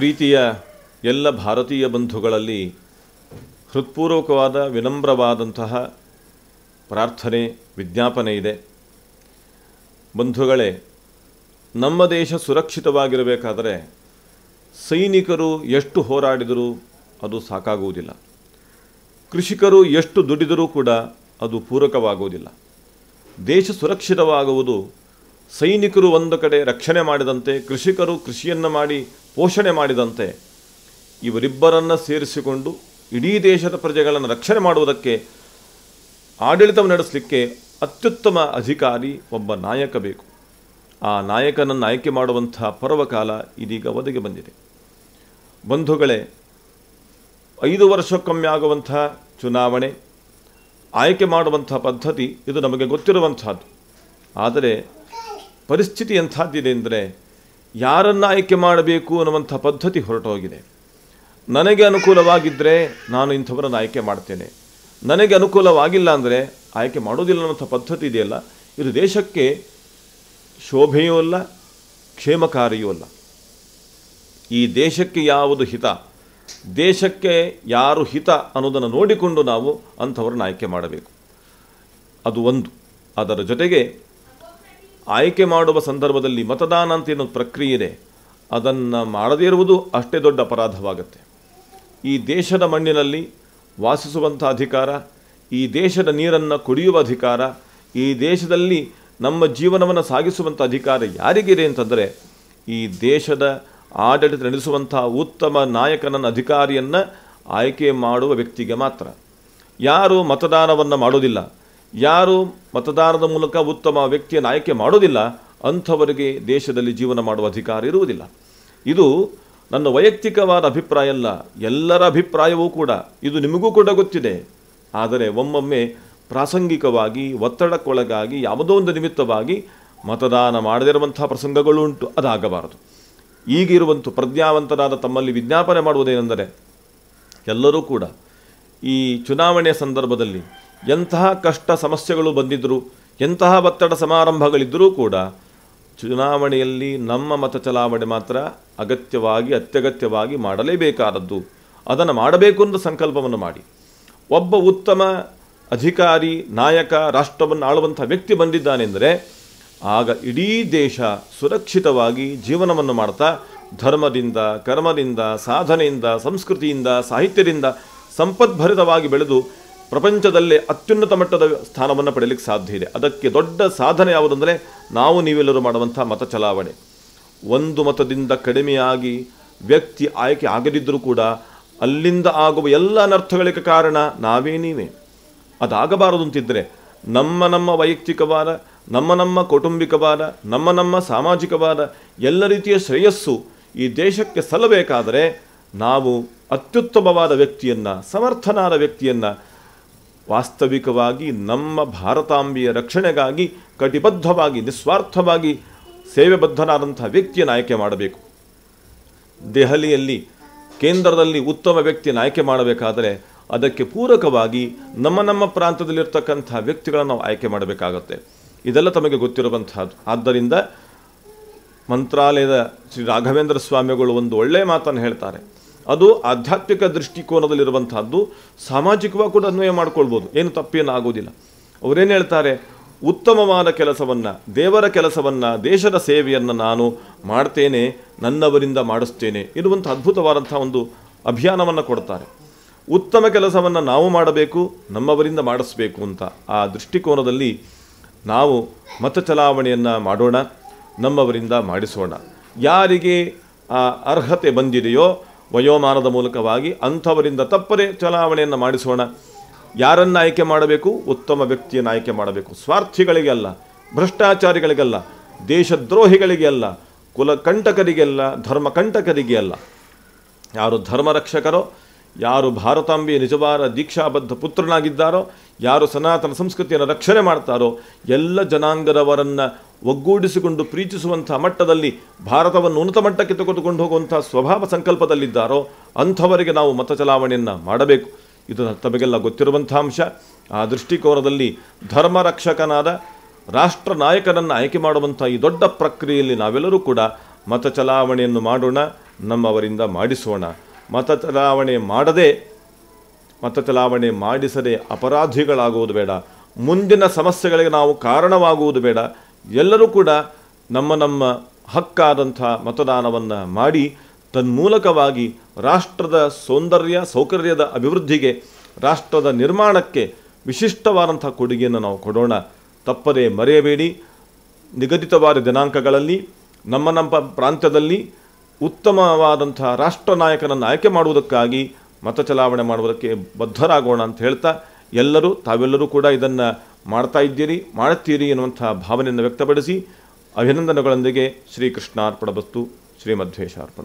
ಪ್ರೀತಿಯ ಎಲ್ಲ ಭಾರತೀಯ ಬಂಧುಗಳಲ್ಲಿ ಹೃತ್ಪೂರ್ವಕವಾದ ವಿನಮ್ರವಾದಂತಹ ಪ್ರಾರ್ಥನೆ, ವಿಜ್ಞಾಪನೆ ಇದೆ. ಬಂಧುಗಳೇ, ನಮ್ಮ ದೇಶ ಸುರಕ್ಷಿತವಾಗಿರಬೇಕಾದರೆ ಸೈನಿಕರು ಎಷ್ಟು ಹೋರಾಡಿದರೂ ಅದು ಸಾಕಾಗುವುದಿಲ್ಲ. ಕೃಷಿಕರು ಎಷ್ಟು ದುಡಿದರೂ ಕೂಡ ಅದು ಪೂರಕವಾಗುವುದಿಲ್ಲ. ದೇಶ ಸುರಕ್ಷಿತವಾಗುವುದು ಸೈನಿಕರು ಒಂದು ಕಡೆ ರಕ್ಷಣೆ ಮಾಡಿದಂತೆ ಕೃಷಿಕರು ಕೃಷಿಯನ್ನು ಮಾಡಿ ಪೋಷಣೆ ಮಾಡಿದಂತೆ ಇವರಿಬ್ಬರನ್ನು ಸೇರಿಸಿಕೊಂಡು ಇಡೀ ದೇಶದ ಪ್ರಜೆಗಳನ್ನು ರಕ್ಷಣೆ ಮಾಡುವುದಕ್ಕೆ ಆಡಳಿತವನ್ನು ನಡೆಸಲಿಕ್ಕೆ ಅತ್ಯುತ್ತಮ ಅಧಿಕಾರಿ ಒಬ್ಬ ನಾಯಕ ಬೇಕು. ಆ ನಾಯಕನನ್ನು ಆಯ್ಕೆ ಮಾಡುವಂಥ ಪರ್ವಕಾಲ ಇದೀಗ ಒದಗಿ ಬಂದಿದೆ. ಬಂಧುಗಳೇ, ಐದು ವರ್ಷಕ್ಕೊಮ್ಮೆ ಆಗುವಂಥ ಚುನಾವಣೆ, ಆಯ್ಕೆ ಮಾಡುವಂಥ ಪದ್ಧತಿ ಇದು ನಮಗೆ ಗೊತ್ತಿರುವಂಥದ್ದು. ಆದರೆ ಪರಿಸ್ಥಿತಿ ಎಂಥದ್ದಿದೆ ಅಂದರೆ ಯಾರನ್ನು ಆಯ್ಕೆ ಮಾಡಬೇಕು ಅನ್ನುವಂಥ ಪದ್ಧತಿ ಹೊರಟೋಗಿದೆ. ನನಗೆ ಅನುಕೂಲವಾಗಿದ್ದರೆ ನಾನು ಇಂಥವರನ್ನು ಆಯ್ಕೆ ಮಾಡ್ತೇನೆ. ನನಗೆ ಅನುಕೂಲವಾಗಿಲ್ಲ ಅಂದರೆ ಆಯ್ಕೆ ಮಾಡೋದಿಲ್ಲ ಅನ್ನೋಂಥ ಪದ್ಧತಿ ಇದೆಯಲ್ಲ, ಇದು ದೇಶಕ್ಕೆ ಶೋಭೆಯೂ ಅಲ್ಲ, ಕ್ಷೇಮಕಾರಿಯೂ ಅಲ್ಲ. ಈ ದೇಶಕ್ಕೆ ಯಾವುದು ಹಿತ? ದೇಶಕ್ಕೆ ಯಾರು ಹಿತ ಅನ್ನೋದನ್ನು ನೋಡಿಕೊಂಡು ನಾವು ಅಂಥವ್ರನ್ನ ಆಯ್ಕೆ ಮಾಡಬೇಕು. ಅದು ಒಂದು. ಅದರ ಜೊತೆಗೆ ಆಯ್ಕೆ ಮಾಡುವ ಸಂದರ್ಭದಲ್ಲಿ ಮತದಾನ ಅಂತ ಏನೋ ಪ್ರಕ್ರಿಯೆ ಇದೆ ಅದನ್ನು ಮಾಡದೇ ಇರುವುದು ಅಷ್ಟೇ ದೊಡ್ಡ ಅಪರಾಧವಾಗುತ್ತೆ. ಈ ದೇಶದ ಮಣ್ಣಿನಲ್ಲಿ ವಾಸಿಸುವಂಥ ಅಧಿಕಾರ, ಈ ದೇಶದ ನೀರನ್ನು ಕುಡಿಯುವ ಅಧಿಕಾರ, ಈ ದೇಶದಲ್ಲಿ ನಮ್ಮ ಜೀವನವನ್ನು ಸಾಗಿಸುವಂಥ ಅಧಿಕಾರ ಯಾರಿಗಿದೆ ಅಂತಂದರೆ ಈ ದೇಶದ ಆಡಳಿತ ನಡೆಸುವಂಥ ಉತ್ತಮ ನಾಯಕನನ್ನು ಅಧಿಕಾರಿಯನ್ನು ಆಯ್ಕೆ ಮಾಡುವ ವ್ಯಕ್ತಿಗೆ ಮಾತ್ರ. ಯಾರು ಮತದಾನವನ್ನು ಮಾಡೋದಿಲ್ಲ ಯಾರು ಮತದಾನದ ಮೂಲಕ ಉತ್ತಮ ವ್ಯಕ್ತಿಯನ್ನು ಆಯ್ಕೆ ಮಾಡೋದಿಲ್ಲ ಅಂಥವರಿಗೆ ದೇಶದಲ್ಲಿ ಜೀವನ ಮಾಡುವ ಅಧಿಕಾರ ಇರುವುದಿಲ್ಲ. ಇದು ನನ್ನ ವೈಯಕ್ತಿಕವಾದ ಅಭಿಪ್ರಾಯ ಅಲ್ಲ. ಎಲ್ಲರ ಅಭಿಪ್ರಾಯವೂ ಕೂಡ ಇದು ನಿಮಗೂ ಕೂಡ ಗೊತ್ತಿದೆ. ಆದರೆ ಒಮ್ಮೊಮ್ಮೆ ಪ್ರಾಸಂಗಿಕವಾಗಿ, ಒತ್ತಡಕ್ಕೊಳಗಾಗಿ, ಯಾವುದೋ ಒಂದು ನಿಮಿತ್ತವಾಗಿ ಮತದಾನ ಮಾಡದಿರುವಂಥ ಪ್ರಸಂಗಗಳು ಉಂಟು. ಅದಾಗಬಾರದು. ಈಗಿರುವಂಥ ಪ್ರಜ್ಞಾವಂತರಾದ ತಮ್ಮಲ್ಲಿ ವಿಜ್ಞಾಪನೆ ಮಾಡುವುದೇನೆಂದರೆ, ಎಲ್ಲರೂ ಕೂಡ ಈ ಚುನಾವಣೆಯ ಸಂದರ್ಭದಲ್ಲಿ ಎಂತಹ ಕಷ್ಟ ಸಮಸ್ಯೆಗಳು ಬಂದಿದ್ದರೂ ಎಂತಹ ಒತ್ತಡ ಸಮಾರಂಭಗಳಿದ್ದರೂ ಕೂಡ ಚುನಾವಣೆಯಲ್ಲಿ ನಮ್ಮ ಮತ ಚಲಾವಣೆ ಮಾತ್ರ ಅಗತ್ಯವಾಗಿ, ಅತ್ಯಗತ್ಯವಾಗಿ ಮಾಡಲೇಬೇಕಾದದ್ದು. ಅದನ್ನು ಮಾಡಬೇಕು ಅಂತ ಸಂಕಲ್ಪವನ್ನು ಮಾಡಿ. ಒಬ್ಬ ಉತ್ತಮ ಅಧಿಕಾರಿ, ನಾಯಕ, ರಾಷ್ಟ್ರವನ್ನು ಆಳುವಂಥ ವ್ಯಕ್ತಿ ಬಂದಿದ್ದಾನೆಂದರೆ ಆಗ ಇಡೀ ದೇಶ ಸುರಕ್ಷಿತವಾಗಿ ಜೀವನವನ್ನು ಮಾಡ್ತಾ, ಧರ್ಮದಿಂದ, ಕರ್ಮದಿಂದ, ಸಾಧನೆಯಿಂದ, ಸಂಸ್ಕೃತಿಯಿಂದ, ಸಾಹಿತ್ಯದಿಂದ ಸಂಪದ್ಭರಿತವಾಗಿ ಬೆಳೆದು ಪ್ರಪಂಚದಲ್ಲೇ ಅತ್ಯುನ್ನತ ಮಟ್ಟದ ಸ್ಥಾನವನ್ನು ಪಡೆಯಲಿಕ್ಕೆ ಸಾಧ್ಯ ಇದೆ. ಅದಕ್ಕೆ ದೊಡ್ಡ ಸಾಧನೆ ಯಾವುದಂದರೆ ನಾವು ನೀವೆಲ್ಲರೂ ಮಾಡುವಂಥ ಮತ ಚಲಾವಣೆ. ಒಂದು ಮತದಿಂದ ಕಡಿಮೆಯಾಗಿ ವ್ಯಕ್ತಿ ಆಯ್ಕೆ ಆಗದಿದ್ದರೂ ಕೂಡ ಅಲ್ಲಿಂದ ಆಗುವ ಎಲ್ಲ ಅನರ್ಥಗಳಿಗೆ ಕಾರಣ ನಾವೇ ನೀವೇ. ಅದಾಗಬಾರದು ಅಂತಿದ್ದರೆ ನಮ್ಮ ನಮ್ಮ ವೈಯಕ್ತಿಕವಾದ, ನಮ್ಮ ನಮ್ಮ ಕೌಟುಂಬಿಕವಾದ, ನಮ್ಮ ನಮ್ಮ ಸಾಮಾಜಿಕವಾದ ಎಲ್ಲ ರೀತಿಯ ಶ್ರೇಯಸ್ಸು ಈ ದೇಶಕ್ಕೆ ಸಲ್ಲಬೇಕಾದರೆ ನಾವು ಅತ್ಯುತ್ತಮವಾದ ವ್ಯಕ್ತಿಯನ್ನು, ಸಮರ್ಥನಾದ ವ್ಯಕ್ತಿಯನ್ನು ವಾಸ್ತವಿಕವಾಗಿ ನಮ್ಮ ಭಾರತಾಂಬೆಯ ರಕ್ಷಣೆಗಾಗಿ, ಕಟಿಬದ್ಧವಾಗಿ, ನಿಸ್ವಾರ್ಥವಾಗಿ ಸೇವೆಬದ್ಧನಾದಂಥ ವ್ಯಕ್ತಿಯನ್ನು ಆಯ್ಕೆ ಮಾಡಬೇಕು. ದೆಹಲಿಯಲ್ಲಿ ಕೇಂದ್ರದಲ್ಲಿ ಉತ್ತಮ ವ್ಯಕ್ತಿಯನ್ನು ಆಯ್ಕೆ ಮಾಡಬೇಕಾದರೆ ಅದಕ್ಕೆ ಪೂರಕವಾಗಿ ನಮ್ಮ ನಮ್ಮ ಪ್ರಾಂತದಲ್ಲಿರ್ತಕ್ಕಂಥ ವ್ಯಕ್ತಿಗಳನ್ನು ನಾವು ಆಯ್ಕೆ ಮಾಡಬೇಕಾಗತ್ತೆ. ಇದೆಲ್ಲ ತಮಗೆ ಗೊತ್ತಿರುವಂತಹದ್ದು. ಆದ್ದರಿಂದ ಮಂತ್ರಾಲಯದ ಶ್ರೀ ರಾಘವೇಂದ್ರ ಸ್ವಾಮಿಗಳು ಒಂದು ಒಳ್ಳೆಯ ಮಾತನ್ನು ಹೇಳ್ತಾರೆ. ಅದು ಆಧ್ಯಾತ್ಮಿಕ ದೃಷ್ಟಿಕೋನದಲ್ಲಿರುವಂತಹದ್ದು, ಸಾಮಾಜಿಕವಾಗಿ ಕೂಡ ಅನ್ವಯ ಮಾಡ್ಕೊಳ್ಬೋದು. ಏನು ತಪ್ಪೇನು ಆಗೋದಿಲ್ಲ. ಅವರೇನು ಹೇಳ್ತಾರೆ? ಉತ್ತಮವಾದ ಕೆಲಸವನ್ನು, ದೇವರ ಕೆಲಸವನ್ನು, ದೇಶದ ಸೇವೆಯನ್ನು ನಾನು ಮಾಡ್ತೇನೆ, ನನ್ನವರಿಂದ ಮಾಡಿಸ್ತೇನೆ. ಇರುವಂಥ ಅದ್ಭುತವಾದಂಥ ಒಂದು ಅಭಿಯಾನವನ್ನು ಕೊಡ್ತಾರೆ. ಉತ್ತಮ ಕೆಲಸವನ್ನು ನಾವು ಮಾಡಬೇಕು, ನಮ್ಮವರಿಂದ ಮಾಡಿಸ್ಬೇಕು ಅಂತ ಆ ದೃಷ್ಟಿಕೋನದಲ್ಲಿ ನಾವು ಮತ ಚಲಾವಣೆಯನ್ನು ಮಾಡೋಣ, ನಮ್ಮವರಿಂದ ಮಾಡಿಸೋಣ. ಯಾರಿಗೆ ಆ ಅರ್ಹತೆ ಬಂದಿದೆಯೋ ವಯೋಮಾನದ ಮೂಲಕವಾಗಿ ಅಂಥವರಿಂದ ತಪ್ಪದೇ ಚಲಾವಣೆಯನ್ನು ಮಾಡಿಸೋಣ. ಯಾರನ್ನು ಆಯ್ಕೆ ಮಾಡಬೇಕು? ಉತ್ತಮ ವ್ಯಕ್ತಿಯನ್ನು ಆಯ್ಕೆ ಮಾಡಬೇಕು. ಸ್ವಾರ್ಥಿಗಳಿಗೆ ಅಲ್ಲ, ಭ್ರಷ್ಟಾಚಾರಿಗಳಿಗಲ್ಲ, ದೇಶದ್ರೋಹಿಗಳಿಗೆ ಅಲ್ಲ ಕುಲಕಂಟಕರಿಗೆಲ್ಲ ಧರ್ಮಕಂಟಕರಿಗೆ ಅಲ್ಲ ಯಾರು ಧರ್ಮರಕ್ಷಕರೋ ಯಾರು ಭಾರತಾಂಬೆಯ ನಿಜವಾದ ದೀಕ್ಷಾಬದ್ಧ ಪುತ್ರನಾಗಿದ್ದಾರೋ, ಯಾರು ಸನಾತನ ಸಂಸ್ಕೃತಿಯನ್ನು ರಕ್ಷಣೆ ಮಾಡ್ತಾರೋ, ಎಲ್ಲ ಜನಾಂಗದವರನ್ನು ಒಗ್ಗೂಡಿಸಿಕೊಂಡು ಪ್ರೀತಿಸುವಂಥ ಮಟ್ಟದಲ್ಲಿ ಭಾರತವನ್ನು ಉನ್ನತ ಮಟ್ಟಕ್ಕೆ ತೆಗೆದುಕೊಂಡು ಹೋಗುವಂಥ ಸ್ವಭಾವ ಸಂಕಲ್ಪದಲ್ಲಿದ್ದಾರೋ, ಅಂಥವರಿಗೆ ನಾವು ಮತ ಚಲಾವಣೆಯನ್ನು ಮಾಡಬೇಕು. ಇದು ತಮಗೆಲ್ಲ ಗೊತ್ತಿರುವಂಥ ಅಂಶ. ಆ ದೃಷ್ಟಿಕೋನದಲ್ಲಿ ಧರ್ಮರಕ್ಷಕನಾದ ರಾಷ್ಟ್ರ ನಾಯಕನನ್ನು ಆಯ್ಕೆ ಮಾಡುವಂಥ ಈ ದೊಡ್ಡ ಪ್ರಕ್ರಿಯೆಯಲ್ಲಿ ನಾವೆಲ್ಲರೂ ಕೂಡ ಮತ ಚಲಾವಣೆಯನ್ನು ಮಾಡೋಣ, ನಮ್ಮವರಿಂದ ಮಾಡಿಸೋಣ. ಮತ ಚಲಾವಣೆ ಮಾಡದೆ ಮತ ಚಲಾವಣೆ ಮಾಡಿಸದೆ ಅಪರಾಧಿಗಳಾಗುವುದು ಬೇಡ. ಮುಂದಿನ ಸಮಸ್ಯೆಗಳಿಗೆ ನಾವು ಕಾರಣವಾಗುವುದು ಬೇಡ. ಎಲ್ಲರೂ ಕೂಡ ನಮ್ಮ ನಮ್ಮ ಹಕ್ಕಾದಂಥ ಮತದಾನವನ್ನು ಮಾಡಿ, ತನ್ಮೂಲಕವಾಗಿ ರಾಷ್ಟ್ರದ ಸೌಂದರ್ಯ, ಸೌಕರ್ಯದ ಅಭಿವೃದ್ಧಿಗೆ, ರಾಷ್ಟ್ರದ ನಿರ್ಮಾಣಕ್ಕೆ ವಿಶಿಷ್ಟವಾದಂಥ ಕೊಡುಗೆಯನ್ನು ನಾವು ಕೊಡೋಣ. ತಪ್ಪದೇ ಮರೆಯಬೇಡಿ. ನಿಗದಿತವಾದ ದಿನಾಂಕಗಳಲ್ಲಿ, ನಮ್ಮ ನಮ್ಮ ಪ್ರಾಂತ್ಯದಲ್ಲಿ ಉತ್ತಮವಾದಂಥ ರಾಷ್ಟ್ರ ನಾಯಕನನ್ನು ಆಯ್ಕೆ ಮಾಡುವುದಕ್ಕಾಗಿ ಮತ ಚಲಾವಣೆ ಮಾಡುವುದಕ್ಕೆ ಬದ್ಧರಾಗೋಣ ಅಂತ ಹೇಳ್ತಾ ಎಲ್ಲರೂ, ತಾವೆಲ್ಲರೂ ಕೂಡ ಇದನ್ನು ಮಾಡ್ತಾ ಇದ್ದೀರಿ, ಮಾಡುತ್ತೀರಿ ಎನ್ನುವಂಥ ಭಾವನೆಯನ್ನು ವ್ಯಕ್ತಪಡಿಸಿ ಅಭಿನಂದನೆಗಳೊಂದಿಗೆ ಶ್ರೀಕೃಷ್ಣಾರ್ಪಣ ಬಸ್ತು ಶ್ರೀಮಧ್ವೇಶ ಅರ್ಪಣ